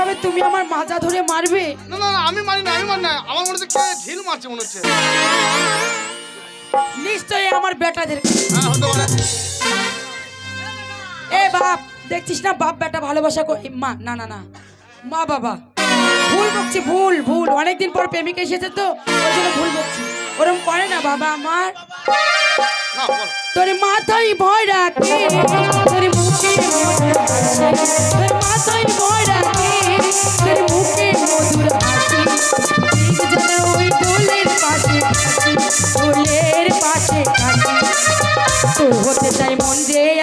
এইভাবে তুমি আমার মাজা ধরে মারবে? না না না আমি মানি না আমি মানি না। আমার মনে হচ্ছে কে ঢিল মারছে মনে হচ্ছে। নিশ্চয়ই আমার বেটাদের। হ্যাঁ হতে পারে। এ বাপ দেখছিস না বাপ বেটা ভালোবাসা কর- এই মা না না না। মা বাবা। ভুল বকছি ভুল ভুল। অনেকদিন পর প্রেমিক এসেছে তো ওই জন্য ভুল বকছি। ওরকম করে না বাবা আমার। না বল। তোর মাথায় ভয় রাখে তোর মুখে হাসি তোর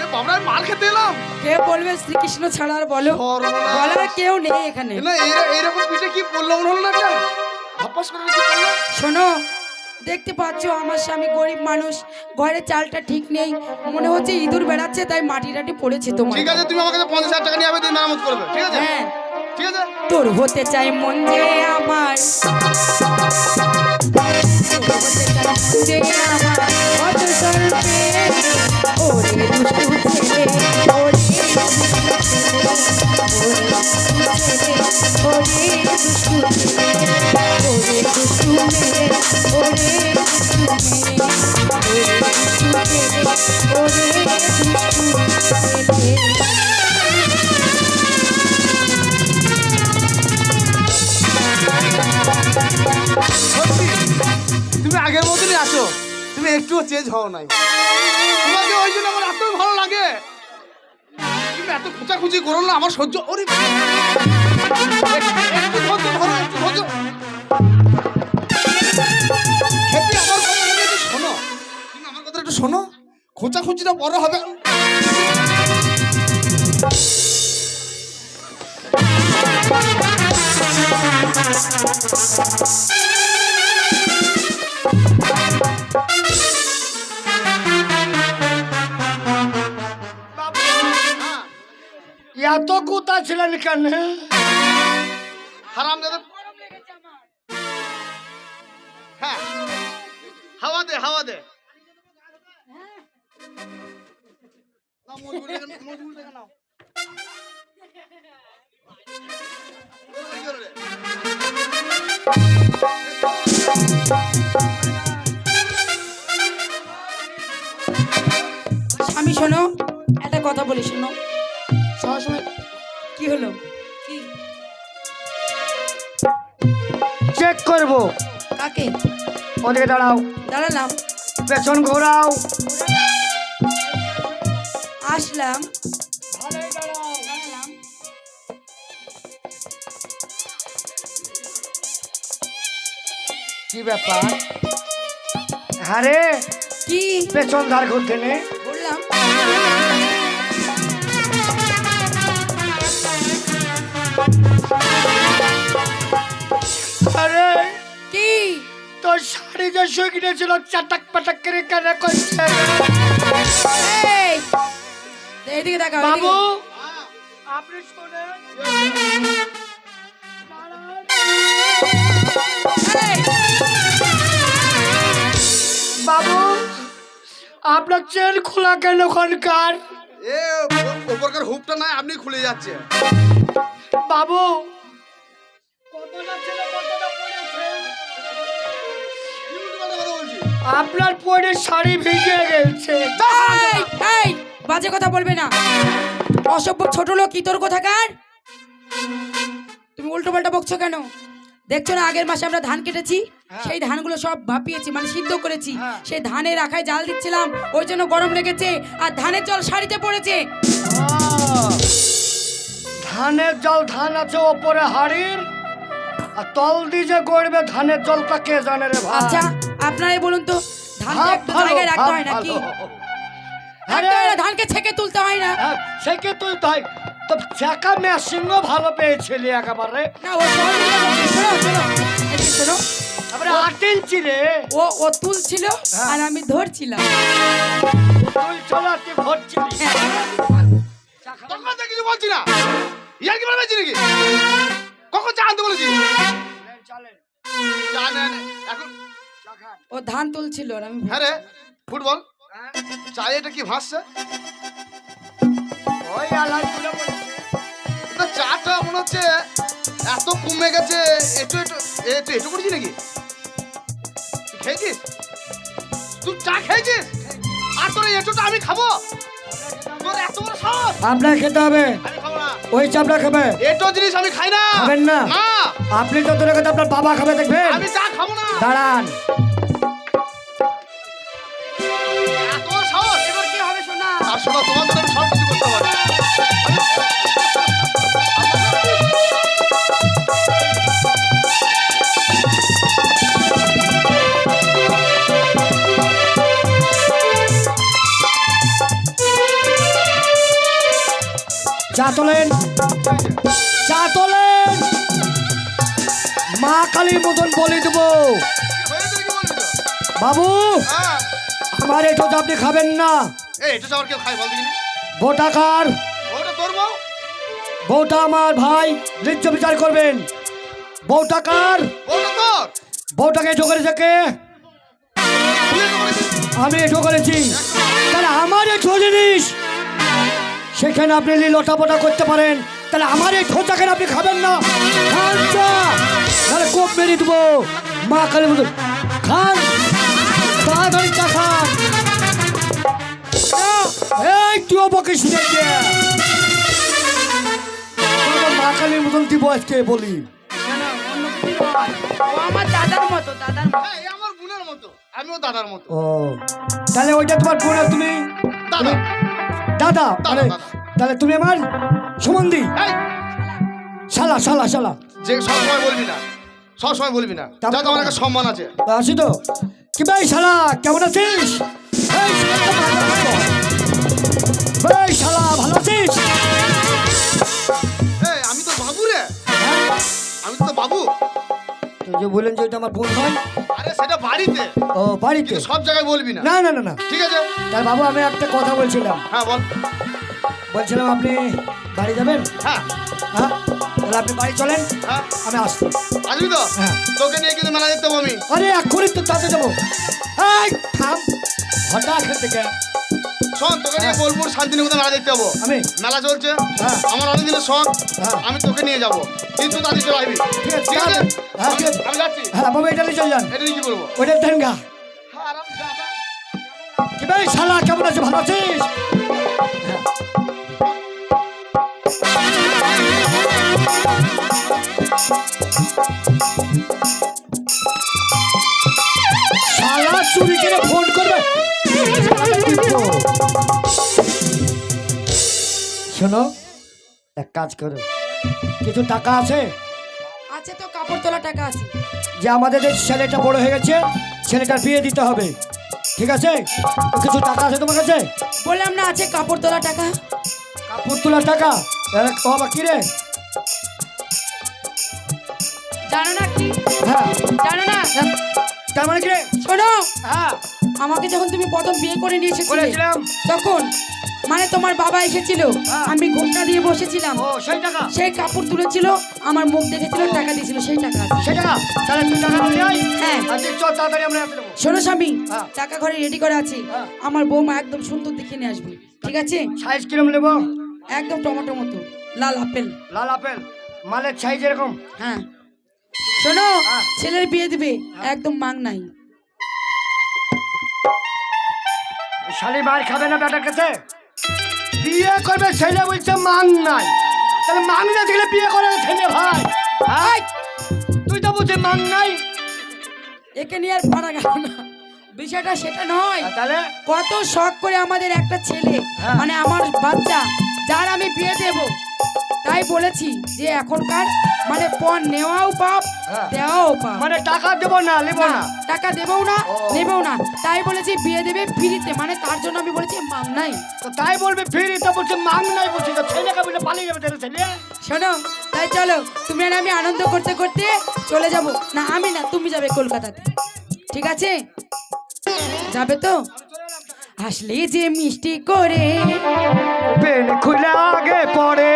রে বাবরা খেতে এলাম। কে বলবে শ্রীকৃষ্ণ ছাড়া আর বলো? বলার কেউ নেই এখানে। না এইরা পিঠে কি পড়ল মনে হলো না এটা? ভাপাস করে শোনো দেখতে পাচ্ছ আমার স্বামী গরিব মানুষ ঘরে চালটা ঠিক নেই। মনে হচ্ছে ইঁদুর বেড়াচ্ছে তাই মাটি টাটি পড়েছে তোমার ঠিক আছে তুমি আমাকে পঞ্চাশ হাজার টাকা নিয়ে আবে মেরামত করবে ঠিক আছে? হ্যাঁ। ঠিক আছে? তোর হতে চাই মন যে আমার। যে আমার। কত ওরে দুষ্টু চেঞ্জ হও নাই। তোমাকে ওই জন্য আমার এত ভালো লাগে। তুমি এত খোঁচাখুচি করো না, আমার সহ্য ওরে শোনো। তুমি আমার কথা একটু শোনো। খোঁচাখুচিটা বড় হবে হ্যাঁ এত কোথা ছিলেন কেন হারাম দাদা হ্যাঁ হাওয়া দে হাওয়া দে স্বামী শোনো একটা কথা বলি শোনো। সবসময় কি হলো? কি? চেক করব। কাকে? ওদিকে দাঁড়াও। দাঁড়ালাম। পেছন ঘোরাও। আসলাম। কি ব্যাপার? আরে কি? পেছন ধার ঘুরতে নে। বললাম। তোর শাড়ি যে শুকিয়ে ছিল চাটাক পাটাক করে কেন করছে। এই এইদিকে দেখা বাবু আপনি শোনেন। বাবু আপনার চেন খোলা কেন ওখানকার? এ ও- ওপরকার হুপটা নাই আপনি খুলে যাচ্ছে বাবু আপনার পরে শাড়ি ভিজে গেছে এই এই বাজে কথা বলবে না। অসভ্য ছোট লোক কি তোর কোথাকার? তুমি উল্টো পাল্টা বকছো কেন? দেখছ না আগের মাসে আমরা ধান কেটেছি? সেই ধানগুলো সব ভাপিয়েছি মানে সিদ্ধ করেছি। হ্যাঁ। সেই ধানের রাখায় জাল দিচ্ছিলাম ওই জন্য গরম লেগেছে আর ধানের জল শাড়িতে পড়েছে। আহ, ধানের জল ধান আছে ওপরে হাড়ির আর তল দিয়ে যে গড়বে ধানের জলটা কে জানে রে ভাই? আচ্ছা আপনারাই বলুন তো ধান ভাব একটু জায়গায় রাখতে হয় নাকি? হয় আরে, ধানকে ছেঁকে তুলতে হয় না। হ্যাঁ, সেকে তুই তাই তো চাকা মেশিনও ভালো পেয়েছিলি একেবারে। না ও শোনো আট ইঞ্চি রে। ও ও তুলছিল আর আমি ধরছিলাম। তুই চলো তুই ভরছিলি চা খাবেন? কিছু বলছি না? ইয়ার কি বলছি নাকি কখন চা আনতে বলেছি নেন, চলেন। চা নেন। এখন ও ধান তুলছিল আর আমি হ্যাঁ রে ফুটবল? হ্যাঁ? চায়ে এটা কি ভাসছে? ওই আলাদগুলো বলছে। এটা চাটা মনে হচ্ছে এত কমে গেছে একটু একটু তুই একটু নাকি? খেয়েছিস? তুই চা খেয়েছিস? আর তোর এঁটোটা আমি খাব? তোর এত বড় আপনার খেতে হবে। ওই চাপড়া খাবে। এটো জিনিস আমি খাই না। খাবেন না? না। আপনি তো দূরে কথা আপনার বাবা খাবে দেখবেন? আমি চা খাব দাঁড়ান। হবে শোনা চা তোলেন। চা তোলেন। মা কালীর মতন বলে দেবো? বাবু হ্যাঁ। আমার এটো তো আপনি খাবেন না। দেখিনি। বউটা আমার ভাই ন্যায্য বিচার করবেন। বউটা কার? বউটাকে এটো করেছে কে? আমি এটো করেছি। তাহলে আমার এটো জিনিস সেখানে আপনি লটাপটা করতে পারেন। তাহলে আমার এই ঠোঁচাকে আপনি খাবেন না? তাহলে কোপ মেরে দেবো। মা কালী মতন খান তাড়াতাড়ি চা খান। এই তুইও বকে শুনে মা কালীর মতন দিব আজকে বলি। ও আমার দাদার মতো দাদার মতো। এই আমার বোনের মতো। আমিও দাদার মতো। ও তাহলে ওইটা তোমার বোন আর তুমি? দাদা। দাদা দাদা। তাহলে তুমি আমার এই। শালা শালা শালা। যে সব সময় বলবি না। সব সময় বলবি না। যা তো আমার একটা সম্মান আছে। আসি তো? কি ভাই শালা কেমন আছিস? এই শালা ভালো আছিস? আমি তো বাবু রে। হ্যাঁ? আমি তো বাবু। তুই যে বললেন যে ওইটা আমার বোন হয়? আরে সেটা বাড়িতে। ও বাড়িতে? সব জায়গায় বলবি না। না না না না। ঠিক আছে। তার বাবু আমি একটা কথা বলছিলাম। হ্যাঁ বল। বলছিলাম আপনি বাড়ি যাবেন? হ্যাঁ। হ্যাঁ? তাহলে আপনি বাড়ি চলেন। হ্যাঁ। আমি আসছি। আসবি তো? হ্যাঁ। তোকে নিয়ে কিন্তু মেলা দেখতে আমি। আরে এক্ষুনি তো তাতে যাব। থাম। খেতে গে শোন তোকে নিয়ে বোলপুর শান্তিনিকেতন মেলা দেখতে যাব। আমি? মেলা চলছে। হ্যাঁ। আমার অনেক দিনের শখ। হ্যাঁ। আমি তোকে নিয়ে যাব। কিন্তু তাদের চলে আসবি। ঠিক আছে, হ্যাঁ, আমি- যাচ্ছি। হ্যাঁ বাবু এটা নিয়ে চলে যান। এটা নিয়ে কি করব ওইটা দেন গা হ্যাঁ। কি ভাই শালা কেমন আছে? ভালো আছিস? শালা চুরি করে ফোন করবে। শোনো এক কাজ করো। কিছু টাকা আছে? আছে তো কাপড় তোলা টাকা আছে। যে আমাদের এই ছেলেটা বড় হয়ে গেছে ছেলেটার বিয়ে দিতে হবে। ঠিক আছে? কিছু টাকা আছে তোমার কাছে? বললাম না আছে কাপড় তোলা টাকা। কাপড় তোলার টাকা? বাবা কি রে? জানো না কি? হ্যাঁ। জানো না? তার মানে কি? শোনো। হ্যাঁ। আমাকে যখন তুমি প্রথম বিয়ে করে নিয়ে এসেছিলে তখন মানে তোমার বাবা এসেছিল হ্যাঁ। আমি ঘুমটা দিয়ে বসেছিলাম। ও সেই টাকা। সেই কাপড় তুলেছিল আমার মুখ দেখেছিল টাকা দিয়েছিল সেই টাকা সেই টাকা? তাহলে তুই টাকা নিয়ে আয়। হ্যাঁ। চল তাড়াতাড়ি আমরা শোনো স্বামী হ্যাঁ। টাকা ঘরে রেডি করে আছে। হ্যাঁ। আমার বৌমা একদম সুন্দর দেখে নিয়ে আসবে। ঠিক আছে? সাইজ কিরম নেব? একদম টমেটো মতো লাল আপেল। লাল আপেল। মালের সাইজ এরকম? হ্যাঁ। শোনো। ছেলের বিয়ে দিবে একদম মাং নাই। শালি মার খাবে না বেটার কাছে? বিয়ে করবে ছেলে বলছে মাং নাই। তাহলে মাং না দেখলে বিয়ে করে ছেলে ভাই। হ্যাঁ তুই তো বুঝে মাং নাই। একে নিয়ে আর পারা গেল না। বিষয়টা সেটা নয়। তাহলে? কত শখ করে আমাদের একটা ছেলে হ্যাঁ। মানে আমার বাচ্চা যার আমি বিয়ে দেব। তাই বলেছি যে এখনকার মানে পণ নেওয়াও পাপ হ্যাঁ। দেওয়াও পাপ। মানে টাকা দেবো না নেব না টাকা দেবও না। নেবেও না। তাই বলেছি বিয়ে দেবে ফ্রিতে মানে তার জন্য আমি বলেছি মাং নাই। তো তাই বলবে ফিরি তো বলছে মাং নাই বলছি। তো ছেলেকে বলে পালিয়ে যাবে ছেলে ছেলে? শোনো তাই চলো তুমি আর আমি আনন্দ করতে করতে চলে যাব। না আমি না তুমি যাবে কলকাতাতে। ঠিক আছে? যাবে তো? আসলে যে মিষ্টি করে পেন খুলে আগে পড়ে।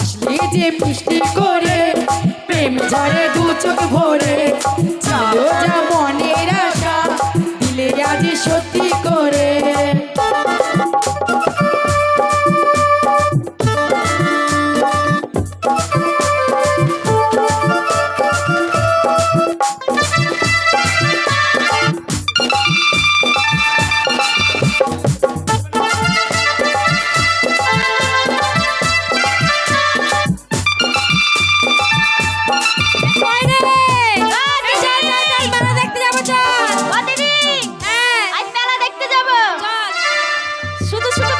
আসলে যে মিষ্টি করে, প্রেম ঝরে দু চোখ ভরে ছিল যা 说的是的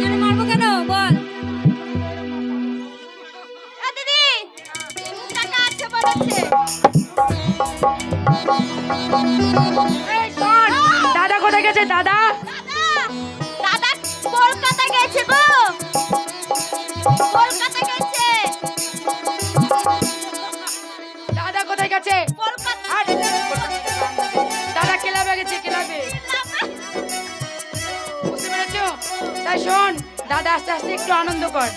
কেন মারবো কেন? বল। দিদি টাকা আছে বলেছে। দাদা কোথায় গেছে? দাদা? দাদা দাদা কলকাতা গেছে গো। শোন দাদা আস্তে আস্তে একটু আনন্দ কর।